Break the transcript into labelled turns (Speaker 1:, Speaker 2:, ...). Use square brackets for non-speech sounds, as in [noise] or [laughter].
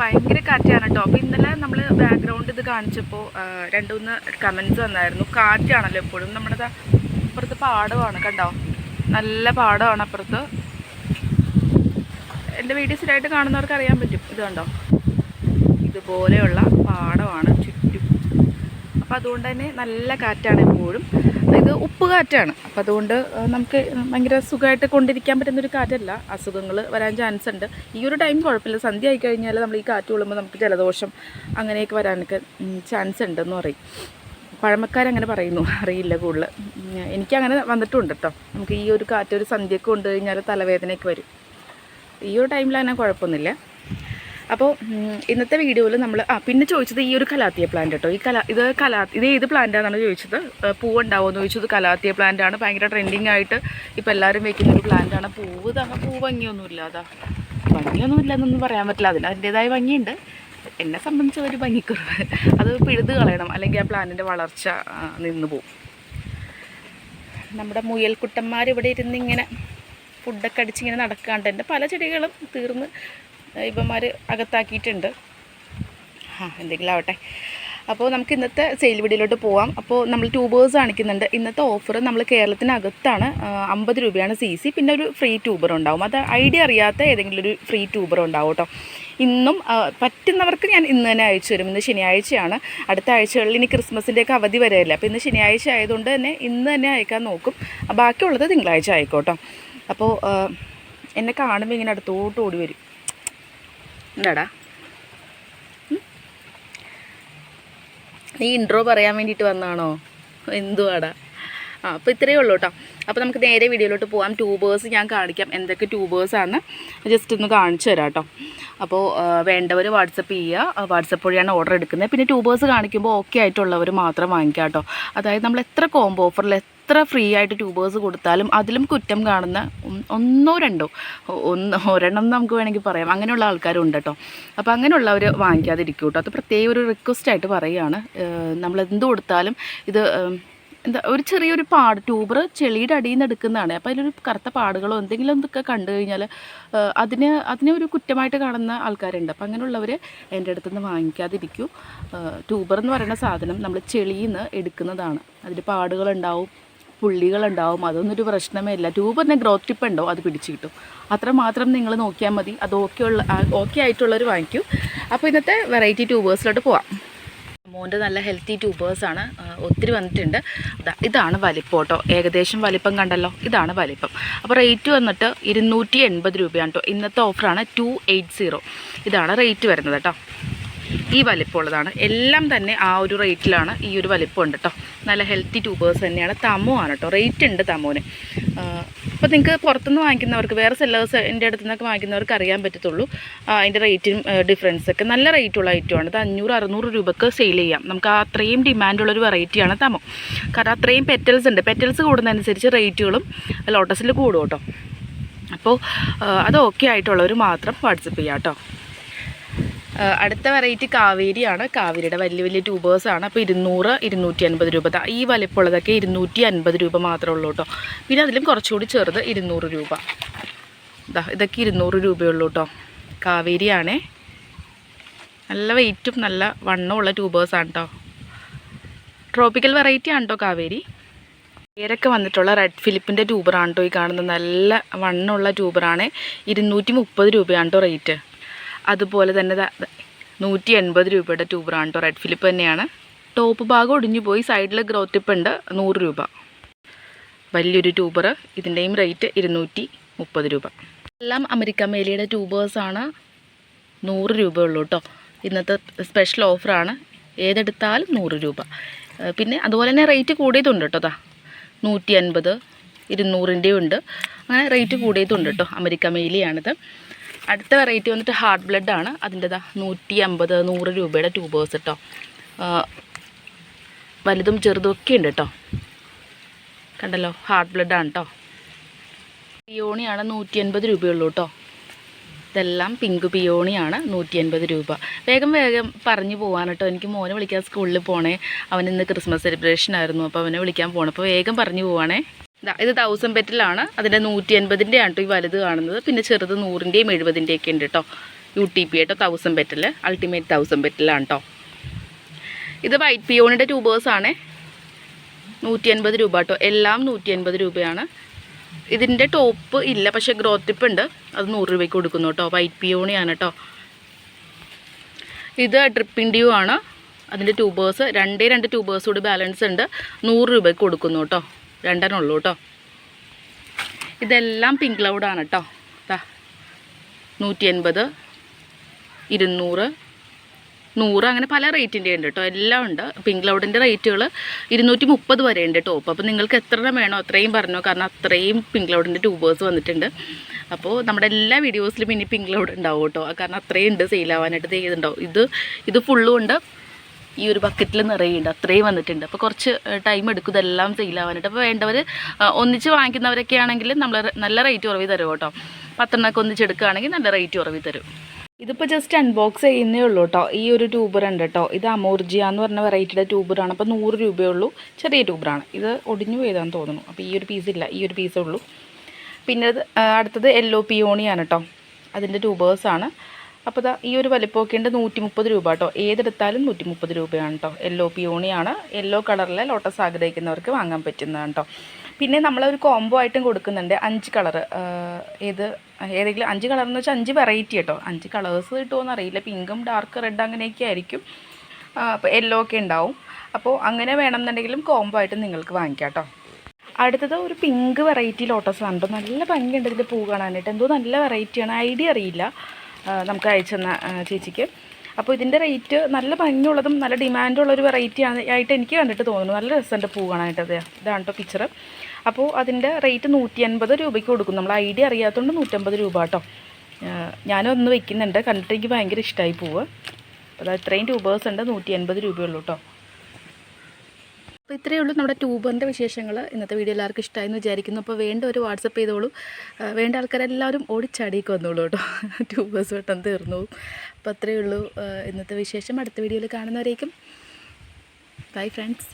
Speaker 1: ഭയങ്കര കാറ്റാണ് കേട്ടോ അപ്പോൾ ഇന്നലെ നമ്മൾ ബാക്ക്ഗ്രൗണ്ട് ഇത് കാണിച്ചപ്പോൾ രണ്ട് മൂന്ന് കമൻസ് വന്നായിരുന്നു. കാറ്റാണല്ലോ എപ്പോഴും നമ്മുടെ അപ്പുറത്ത് പാടമാണ് കണ്ടോ? നല്ല പാടമാണ് അപ്പുറത്ത്. എന്റെ വീഡിയോ സ്ഥിരമായിട്ട് കാണുന്നവർക്ക് അറിയാൻ പറ്റും. ഇത് കണ്ടോ? ഇതുപോലെയുള്ള പാടമാണ് ചുറ്റും. അപ്പോൾ അതുകൊണ്ട് തന്നെ നല്ല കാറ്റാണ് എപ്പോഴും. ഇത് ഉപ്പ് കാറ്റാണ് അപ്പോൾ അതുകൊണ്ട് നമുക്ക് ഭയങ്കര സുഖമായിട്ട് കൊണ്ടിരിക്കാൻ പറ്റുന്നൊരു കാറ്റല്ല. അസുഖങ്ങൾ വരാൻ ചാൻസ് ഉണ്ട്. ഈ ഒരു ടൈം കുഴപ്പമില്ല. സന്ധ്യ ആയി കഴിഞ്ഞാൽ നമ്മൾ ഈ കാറ്റ് കൊള്ളുമ്പോൾ നമുക്ക് ജലദോഷം അങ്ങനെയൊക്കെ വരാനൊക്കെ ചാൻസ് ഉണ്ടെന്ന് പറയും. പഴമക്കാരങ്ങനെ പറയുന്നു. അറിയില്ല കൂടുതൽ എനിക്കങ്ങനെ വന്നിട്ടുണ്ട് കേട്ടോ നമുക്ക് ഈ ഒരു കാറ്റ് ഒരു സന്ധ്യയൊക്കെ കൊണ്ടു കഴിഞ്ഞാൽ തലവേദനയൊക്കെ വരും. ഈ ഒരു ടൈമിൽ അങ്ങനെ കുഴപ്പമൊന്നുമില്ല. അപ്പോൾ ഇന്നത്തെ വീഡിയോയിൽ നമ്മൾ ആ പിന്നെ ചോദിച്ചത് ഈ ഒരു കലാത്തിയ പ്ലാന്റ് കേട്ടോ ഈ കലാ ഇത് കലാ ഇത് ഏത് പ്ലാന്റാണെന്നാണ് ചോദിച്ചത്? പൂവ് ചോദിച്ചത് കലാത്തിയ പ്ലാന്റ് ആണ്. ഭയങ്കര ട്രെൻഡിങ് ആയിട്ട് ഇപ്പോൾ എല്ലാവരും വെക്കുന്ന ഒരു പ്ലാന്റ് ആണ്. പൂവ് തന്നെ പൂ ഭംഗിയൊന്നുമില്ല. അതാ ഭംഗിയൊന്നുമില്ല എന്നൊന്നും പറയാൻ പറ്റില്ല. അതിന് അതിന്റെതായ ഭംഗിയുണ്ട്. എന്നെ സംബന്ധിച്ച് ഒരു ഭംഗിക്കുറവ്. അത് പിഴുത് കളയണം. അല്ലെങ്കിൽ ആ പ്ലാന്റിന്റെ വളർച്ച നിന്നു പോകും നമ്മുടെ മുയൽക്കുട്ടന്മാർ ഇവിടെ ഇരുന്ന് ഇങ്ങനെ ഫുഡൊക്കെ അടിച്ച് ഇങ്ങനെ നടക്കാണ്ട്. എന്റെ പല ചെടികളും തീർന്ന് ഇവന്മാർ അകത്താക്കിയിട്ടുണ്ട്. ആ എന്തെങ്കിലും ആവട്ടെ. അപ്പോൾ നമുക്ക് ഇന്നത്തെ സെയിൽ വീഡിയോയിലോട്ട് പോവാം. അപ്പോൾ നമ്മൾ ട്യൂബേഴ്സ് കാണിക്കുന്നുണ്ട്. ഇന്നത്തെ ഓഫർ നമ്മൾ കേരളത്തിനകത്താണ് അമ്പത് രൂപയാണ് സി സി പിന്നെ ഒരു ഫ്രീ ട്യൂബർ ഉണ്ടാവും. അത് ഐഡിയ അറിയാത്ത ഏതെങ്കിലും ഒരു ഫ്രീ ട്യൂബർ ഉണ്ടാവും കേട്ടോ. ഇന്നും പറ്റുന്നവർക്ക് ഞാൻ ഇന്ന് തന്നെ അയച്ചു തരും. ഇന്ന് ശനിയാഴ്ചയാണ്. അടുത്ത ആഴ്ചകളിൽ ഇനി ക്രിസ്മസിന്റെയൊക്കെ അവധി വരെയല്ല. അപ്പോൾ ഇന്ന് ശനിയാഴ്ച ആയതുകൊണ്ട് തന്നെ ഇന്ന് തന്നെ അയക്കാൻ നോക്കും. ബാക്കിയുള്ളത് തിങ്കളാഴ്ച ആയിക്കോട്ടോ. അപ്പോൾ എന്നെ കാണുമ്പോൾ ഇങ്ങനെ അടുത്തോട്ട് ഓടി വരും. എന്താടാ? നീ ഇൻട്രോ പറയാൻ വേണ്ടിയിട്ട് വന്നാണോ എന്തുവാടാ? ആ അപ്പോൾ ഇത്രയേ ഉള്ളൂ കേട്ടോ അപ്പോൾ നമുക്ക് നേരെ വീഡിയോയിലോട്ട് പോകാം ട്യൂബേഴ്സ് ഞാൻ കാണിക്കാം. എന്തൊക്കെ ട്യൂബേഴ്സാണ് ജസ്റ്റ് ഒന്ന് കാണിച്ചു തരാം കേട്ടോ അപ്പോൾ വേണ്ടവർ വാട്സപ്പ് ചെയ്യുക വാട്സപ്പ് വഴിയാണ് ഓർഡർ എടുക്കുന്നത്. പിന്നെ ട്യൂബേഴ്സ് കാണിക്കുമ്പോൾ ഓക്കെ ആയിട്ടുള്ളവർ മാത്രം വാങ്ങിക്കുക കേട്ടോ അതായത് നമ്മൾ എത്ര കോംബോ ഓഫറിൽ എത്ര ഫ്രീ ആയിട്ട് ട്യൂബേഴ്സ് കൊടുത്താലും അതിലും കുറ്റം കാണുന്ന ഒന്നോ രണ്ടോ ഒന്നോ ഒരെണ്ണം നമുക്ക് വേണമെങ്കിൽ പറയാം. അങ്ങനെയുള്ള ആൾക്കാരുണ്ട് കേട്ടോ അപ്പോൾ അങ്ങനെയുള്ളവർ വാങ്ങിക്കാതിരിക്കും കേട്ടോ അത് പ്രത്യേക ഒരു റിക്വസ്റ്റായിട്ട് പറയുകയാണ് നമ്മൾ എന്ത് കൊടുത്താലും ഇത് എന്താ ഒരു ചെറിയൊരു പാട് ട്യൂബർ ചെളിയുടെ അടിയിൽ നിന്ന് എടുക്കുന്നതാണ്. അപ്പോൾ അതിലൊരു കറുത്ത പാടുകളോ എന്തെങ്കിലും എന്തൊക്കെ കണ്ടു കഴിഞ്ഞാൽ അതിന് അതിനെ ഒരു കുറ്റമായിട്ട് കാണുന്ന ആൾക്കാരുണ്ട്. അപ്പോൾ അങ്ങനെയുള്ളവർ എന്റെ അടുത്ത് നിന്ന് വാങ്ങിക്കാതിരിക്കൂ ട്യൂബർ എന്ന് പറയുന്ന സാധനം നമ്മൾ ചെളിയിൽ നിന്ന് എടുക്കുന്നതാണ്. അതിൽ പാടുകളുണ്ടാവും പുള്ളികളുണ്ടാവും അതൊന്നൊരു പ്രശ്നമേ ഇല്ല. ട്യൂബറിന് ഗ്രോത്ത് ടിപ്പ് ഉണ്ടോ അത് പിടിച്ച് കിട്ടും. അത്ര മാത്രം നിങ്ങൾ നോക്കിയാൽ മതി. അത് ഓക്കെ ഉള്ള ഓക്കെ ആയിട്ടുള്ളവർ വാങ്ങിക്കൂ. അപ്പോൾ ഇന്നത്തെ വെറൈറ്റി ട്യൂബേഴ്സിലോട്ട് പോവാം. മോന്റെ നല്ല ഹെൽത്തി ട്യൂബേഴ്സാണ് ഒത്തിരി വന്നിട്ടുണ്ട്. ഇതാണ് വലിപ്പം കേട്ടോ. ഏകദേശം വലിപ്പം കണ്ടല്ലോ. ഇതാണ് വലിപ്പം. അപ്പോൾ റേറ്റ് വന്നിട്ട് ഇരുന്നൂറ്റി എൺപത് രൂപയാണ് കേട്ടോ. ഇന്നത്തെ ഓഫറാണ് ടു എയ്റ്റ് സീറോ ഇതാണ് റേറ്റ് വരുന്നത് കേട്ടോ. ഈ വലിപ്പമുള്ളതാണ്. എല്ലാം തന്നെ ആ ഒരു റേറ്റിലാണ് ഈ ഒരു വലിപ്പം ഉണ്ട് കേട്ടോ നല്ല ഹെൽത്തി ട്യൂബേഴ്സ് തന്നെയാണ്. തമോ ആണ് കേട്ടോ റേറ്റ് ഉണ്ട് തമോന് അപ്പോൾ നിങ്ങൾക്ക് പുറത്തുനിന്ന് വാങ്ങിക്കുന്നവർക്ക് വേറെ സെല്ലേഴ്സ് എന്റെ അടുത്ത് നിന്നൊക്കെ വാങ്ങിക്കുന്നവർക്ക് അറിയാൻ പറ്റത്തുള്ളൂ. അതിന്റെ റേറ്റും ഡിഫറൻസൊക്കെ നല്ല റേറ്റുള്ള ഐറ്റമാണ് ഇത് അഞ്ഞൂറ് അറുന്നൂറ് രൂപക്ക് സെയിൽ ചെയ്യാം. നമുക്ക് അത്രയും ഡിമാൻഡുള്ളൊരു വെറൈറ്റിയാണ് തമോ. കാരണം അത്രയും പെറ്റൽസ് ഉണ്ട്. പെറ്റൽസ് കൂടുന്നതനുസരിച്ച് റേറ്റുകളും ലോട്ടസിൽ കൂടും കേട്ടോ അപ്പോൾ അത് ഓക്കെ ആയിട്ടുള്ളവർ മാത്രം വാട്സപ്പ് ചെയ്യാം കേട്ടോ അടുത്ത വെറൈറ്റി കാവേരിയാണ്. കാവേരിയുടെ വലിയ വലിയ ആണ്. അപ്പോൾ ഇരുന്നൂറ് ഇരുന്നൂറ്റി അൻപത് രൂപ ഈ വലിപ്പമുള്ളതൊക്കെ ഇരുന്നൂറ്റി അൻപത് രൂപ മാത്രമേ ഉള്ളൂ കേട്ടോ പിന്നെ അതിലും കുറച്ചുകൂടി ചെറുത് ഇരുന്നൂറ് രൂപ. ഇതാ ഇതൊക്കെ ഇരുന്നൂറ് രൂപയുള്ളൂ കേട്ടോ കാവേരിയാണേ. നല്ല വെയിറ്റും നല്ല വണ്ണമുള്ള ട്യൂബേഴ്സ് ആണ് കേട്ടോ ട്രോപ്പിക്കൽ വെറൈറ്റി ആണ് കേട്ടോ കാവേരി. പേരൊക്കെ വന്നിട്ടുള്ള റെഡ് ഫിലിപ്പിന്റെ ട്യൂബറാണ് കേട്ടോ ഈ കാണുന്നത്. നല്ല വണ്ണമുള്ള ട്യൂബറാണ് ഇരുന്നൂറ്റി മുപ്പത് രൂപയാണ് കേട്ടോ റേറ്റ് അതുപോലെ തന്നെ നൂറ്റി എൺപത് രൂപയുടെ ട്യൂബറാണ് കേട്ടോ റെഡ് ഫിലിപ്പ് തന്നെയാണ്. ടോപ്പ് ഭാഗം ഒടിഞ്ഞു പോയി സൈഡിൽ ഗ്രോത്ത് ടിപ്പ് ഉണ്ട് നൂറ് രൂപ. വലിയൊരു ട്യൂബർ ഇതിന്റെയും റേറ്റ് ഇരുന്നൂറ്റി മുപ്പത് രൂപ. എല്ലാം അമേരിക്ക മേലിയുടെ ട്യൂബേഴ്സാണ് നൂറ് രൂപ ഉള്ളൂ കേട്ടോ. ഇന്നത്തെ സ്പെഷ്യൽ ഓഫറാണ് ഏതെടുത്താലും നൂറ് രൂപ. പിന്നെ അതുപോലെ തന്നെ റേറ്റ് കൂടിയതുണ്ട് കേട്ടോ അതാ നൂറ്റി അൻപത് ഇരുന്നൂറിന്റെയും ഉണ്ട്. അങ്ങനെ റേറ്റ് കൂടിയതുണ്ട് കേട്ടോ. അമേരിക്ക മേലിയാണിത്. അടുത്ത വെറൈറ്റി വന്നിട്ട് ഹാർട്ട് ബ്ലഡ് ആണ്. അതിന്റെതാ നൂറ്റി അമ്പത് നൂറ് രൂപയുടെ ട്യൂബേഴ്സ് കേട്ടോ വലുതും ചെറുതും ഒക്കെ ഉണ്ട് കേട്ടോ കണ്ടല്ലോ ഹാർട്ട് ബ്ലഡ് ആണ് കേട്ടോ പിയോണിയാണ് നൂറ്റി അൻപത് രൂപയുള്ളൂ കേട്ടോ ഇതെല്ലാം പിങ്ക് പിയോണിയാണ് നൂറ്റി അൻപത് രൂപ. വേഗം വേഗം പറഞ്ഞു പോകാൻ കേട്ടോ എനിക്ക് മോനെ വിളിക്കാൻ സ്കൂളിൽ പോണേ. അവൻ ഇന്ന് ക്രിസ്മസ് സെലിബ്രേഷൻ ആയിരുന്നു. അപ്പോൾ അവനെ വിളിക്കാൻ പോകണം അപ്പോൾ വേഗം പറഞ്ഞു പോവാണേ. ഇത് തൗസൻഡ് പെറ്റിലാണ്. അതിന്റെ നൂറ്റി അൻപതിന്റെ ആണ് ഈ വലുത് കാണുന്നത്. പിന്നെ ചെറുത് നൂറിന്റെയും എഴുപതിന്റെയും ഒക്കെ ഉണ്ട് കേട്ടോ യു ടി പി കേട്ടോ തൗസൻഡ് പെറ്റൽ അൾട്ടിമേറ്റ് തൗസൻഡ് ബെറ്റിലാണ് കേട്ടോ ഇത് വൈറ്റ് പിയോണിന്റെ ട്യൂബേഴ്സാണ് നൂറ്റി അൻപത് രൂപ കേട്ടോ എല്ലാം നൂറ്റി അൻപത് രൂപയാണ്. ഇതിന്റെ ടോപ്പ് ഇല്ല പക്ഷേ ഗ്രോത്ത് ടിപ്പ് ഉണ്ട്. അത് നൂറ് രൂപയ്ക്ക് കൊടുക്കുന്നു കേട്ടോ വൈറ്റ് പിയോണിയാണ് കേട്ടോ ഇത് ഡ്രിപ്പിംഗ് ഡ്യൂ ആണ്. അതിന്റെ ട്യൂബേഴ്സ് രണ്ടേ രണ്ട് ട്യൂബേഴ്സ് കൂടി ബാലൻസ് ഉണ്ട്. നൂറ് രൂപയ്ക്ക് കൊടുക്കുന്നു കേട്ടോ രണ്ടെണ്ണം ഉള്ളൂ കേട്ടോ. ഇതെല്ലാം പിങ്ക് ക്ലൗഡാണ് കേട്ടോ. ദാ നൂറ്റി എൺപത് ഇരുന്നൂറ് നൂറ് അങ്ങനെ പല റേറ്റിന്റെ ഉണ്ട് കേട്ടോ. എല്ലാം ഉണ്ട്. പിങ്ക് ക്ലൗഡിന്റെ റേറ്റുകൾ ഇരുന്നൂറ്റി മുപ്പത് വരെ ഉണ്ട് ടോപ്പ് അപ്പോൾ നിങ്ങൾക്ക് എത്ര വേണോ അത്രയും പറഞ്ഞോ. കാരണം അത്രയും പിങ്ക് ക്ലൗഡിന്റെ ട്യൂബേഴ്സ് വന്നിട്ടുണ്ട്. അപ്പോൾ നമ്മുടെ എല്ലാ വീഡിയോസിലും ഇനി പിങ്ക് ക്ലൗഡ് ഉണ്ടാവും കേട്ടോ. കാരണം അത്രയും ഉണ്ട് സെയിലാവാനായിട്ട് ചെയ്തിട്ടുണ്ടാവും ഇത് ഇത് ഫുള്ളും ഉണ്ട്. ഈ ഒരു ബക്കറ്റിൽ നിറയുണ്ട് അത്രയും വന്നിട്ടുണ്ട്. അപ്പോൾ കുറച്ച് ടൈം എടുക്കും. ഇതെല്ലാം സെയിലാവാനായിട്ട് അപ്പോൾ വേണ്ടവർ ഒന്നിച്ച് വാങ്ങിക്കുന്നവരൊക്കെ ആണെങ്കിൽ നമ്മൾ നല്ല റേറ്റ് കുറവ് തരും കേട്ടോ. പത്തെണ്ണമൊക്കെ ഒന്നിച്ചെടുക്കുകയാണെങ്കിൽ നല്ല റേറ്റ് കുറവ് തരും. ഇതിപ്പോൾ ജസ്റ്റ് അൺബോക്സ് ചെയ്യുന്നേ ഉള്ളൂ കേട്ടോ ഈ ഒരു ട്യൂബർ ഉണ്ട് കേട്ടോ ഇത് അമോർജിയ എന്ന് പറഞ്ഞ വെറൈറ്റിയുടെ ട്യൂബറാണ് അപ്പോൾ നൂറ് രൂപയേ ഉള്ളൂ. ചെറിയ ട്യൂബറാണ് ഇത് ഒടിഞ്ഞു പോയതാന്ന് തോന്നുന്നു. അപ്പോൾ ഈ ഒരു പീസ് ഇല്ല. ഈ ഒരു പീസേ ഉള്ളൂ. പിന്നെ അടുത്തത് യെല്ലോ പിയോണിയാണ് കേട്ടോ അതിന്റെ ട്യൂബേഴ്സാണ് അപ്പോൾ ഇതാ ഈ ഒരു വലിപ്പമൊക്കെ ഉണ്ട് നൂറ്റി മുപ്പത് രൂപ കേട്ടോ. ഏതെടുത്താലും നൂറ്റി മുപ്പത് രൂപയാണ് കേട്ടോ. യെല്ലോ പിയോണിയാണ് യെല്ലോ കളറിലെ ലോട്ടസ് ആഗ്രഹിക്കുന്നവർക്ക് വാങ്ങാൻ പറ്റുന്നതാണ് കേട്ടോ. പിന്നെ നമ്മളൊരു കോംബോ ആയിട്ടും കൊടുക്കുന്നുണ്ട്. അഞ്ച് കളർ ഏത് ഏതെങ്കിലും അഞ്ച് കളർ എന്ന് വെച്ചാൽ അഞ്ച് വെറൈറ്റി കേട്ടോ. അഞ്ച് കളേഴ്സ് കിട്ടുമോയെന്ന് അറിയില്ല. പിങ്കും ഡാർക്ക് റെഡ് അങ്ങനെയൊക്കെ ആയിരിക്കും. അപ്പോൾ യെല്ലോ ഒക്കെ ഉണ്ടാവും. അപ്പോൾ അങ്ങനെ വേണമെന്നുണ്ടെങ്കിലും കോംബോ ആയിട്ട് നിങ്ങൾക്ക് വാങ്ങിക്കാം കേട്ടോ. അടുത്തത് ഒരു പിങ്ക് വെറൈറ്റി ലോട്ടസ് ആണ് കേട്ടോ. നല്ല ഭംഗിയുണ്ട് ഇതിന്റെ പൂ കാണാനായിട്ട്. എന്തോ നല്ല വെറൈറ്റിയാണ് ഐഡിയ അറിയില്ല. നമുക്ക് അയച്ചെന്ന ചേച്ചിക്ക്. അപ്പോൾ ഇതിന്റെ റേറ്റ് നല്ല ഭംഗിയുള്ളതും നല്ല ഡിമാൻഡുള്ളൊരു വെറൈറ്റി ആയിട്ട് എനിക്ക് കണ്ടിട്ട് തോന്നുന്നു. നല്ല രസമുണ്ട് പൂ കാണാനായിട്ട്. അതെ ഇതാണ് കേട്ടോ പിക്ചർ അപ്പോൾ അതിന്റെ റേറ്റ് നൂറ്റി അൻപത് രൂപയ്ക്ക് കൊടുക്കും നമ്മൾ ഐഡിയ അറിയാത്തതുകൊണ്ട് നൂറ്റമ്പത് രൂപ കേട്ടോ ഒന്ന് വെക്കുന്നുണ്ട്. കണ്ടിട്ട് എനിക്ക് ഭയങ്കര ഇഷ്ടമായി പൂവ്. അപ്പോൾ അത് ഇത്രയും രൂപേഴ്സ് ഉണ്ട്. നൂറ്റി അൻപത് രൂപയുള്ളൂ കേട്ടോ അപ്പോൾ ഇത്രയേ ഉള്ളൂ നമ്മുടെ ട്യൂബറിന്റെ വിശേഷങ്ങൾ ഇന്നത്തെ വീഡിയോ എല്ലാവർക്കും ഇഷ്ടമായെന്ന് വിചാരിക്കുന്നു. അപ്പോൾ വേണ്ട ഒരു വാട്സപ്പ് ചെയ്തോളൂ. വേണ്ട ആൾക്കാരെല്ലാവരും ഓടിച്ചാടിയൊക്കെ വന്നോളൂ കേട്ടോ. [laughs] ട്യൂബേഴ്സ് വെട്ടം തീർന്നു. അപ്പോൾ അത്രയേ ഉള്ളൂ ഇന്നത്തെ വിശേഷം. അടുത്ത വീഡിയോയിൽ കാണുന്നവരേക്കും. Bye friends.